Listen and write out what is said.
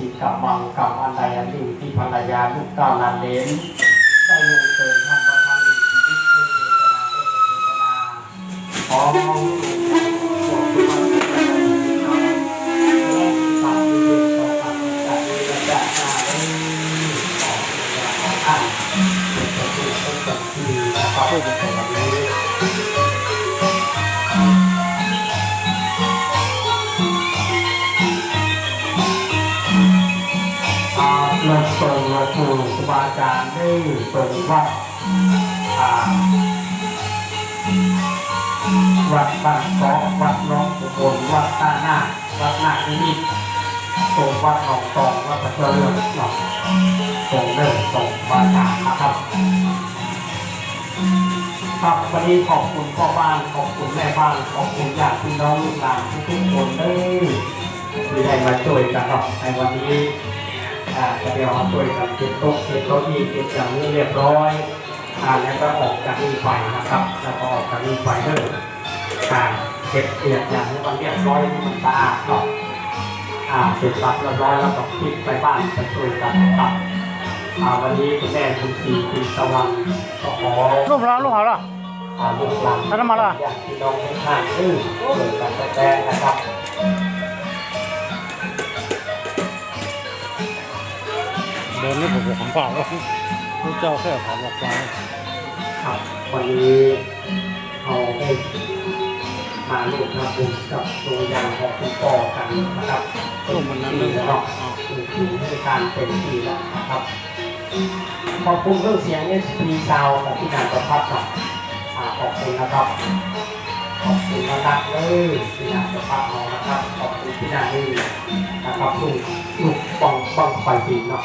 สิกรรมังกรรมอันใดอันหนึ่งที่ภรรยาลูกเต้าหลานเลนได้ลงเกินท่านประธานในชีวิตเพื่อเจตนาเพื่อเจตนาขอมองดูตัวคุณาเปิดหลวงปู่ครูบาอาจารย์ได้เปิดวัดอ่าวัดบ้านเกาะวัดน้องอุบลวัดตาหน้า วัดหน้าคนิมิตรตรงวัดหนองตองวัดพระเจ้าเรืองเนาะตรงเดินตรงบาอาจารย์นะครับครับวันนี้ขอบคุณพ่อบ้านขอบคุณแม่บ้านขอบคุณญาติพี่น้องลูกหลานทุกคนเลยที่ได้มาช่วยกันเนาะในวันนี้ อ่าก็เดี๋ยวมาช่วยกันเก็บโต๊ะเก็บเก้าอี้เก็บอย่างนี้เรียบร้อยอ่าแล้วก็ออกจากนี้ไปนะครับแล้วก็ออกจากนี้ไปเด้ออ่าเก็บเกียบอย่างนี้มันเรียบร้อยมันสะอาดเนาะอ่าเสร็จสับเรียบร้อยแล้วก็ปิดไปบ้านไปช่วยกันนะครับอ่าวันนี้คุณแม่คุณสีคุณตะวันก็ขอลูกหลานลูกหาล่ะ อ่าลูกหลานแล้วทำไมล่ะ ญาติพี่น้องทุกท่านเออช่วยกันแจ้งนะครับ เดินนี่ผมบอกของเปล่าแล้วพระเจ้าแค่ผ่านหลักการครับวันนี้เราได้มาลูกมาบุญกับตัวอย่างของคุณพ่อกันนะครับลูกมันนั้นนึงเนาะคือคือให้การเป็นทีแล้วนะครับขอบคุณเครื่องเสียงเอสพีซาวของพี่นันประพัฒน์ครับอ่าขอบคุณนะครับขอบคุณนะครับเลยพี่นันประพัฒน์เรานะครับขอบคุณพี่นันนี่นะครับลูกลูกปองปองไฟปีเนาะ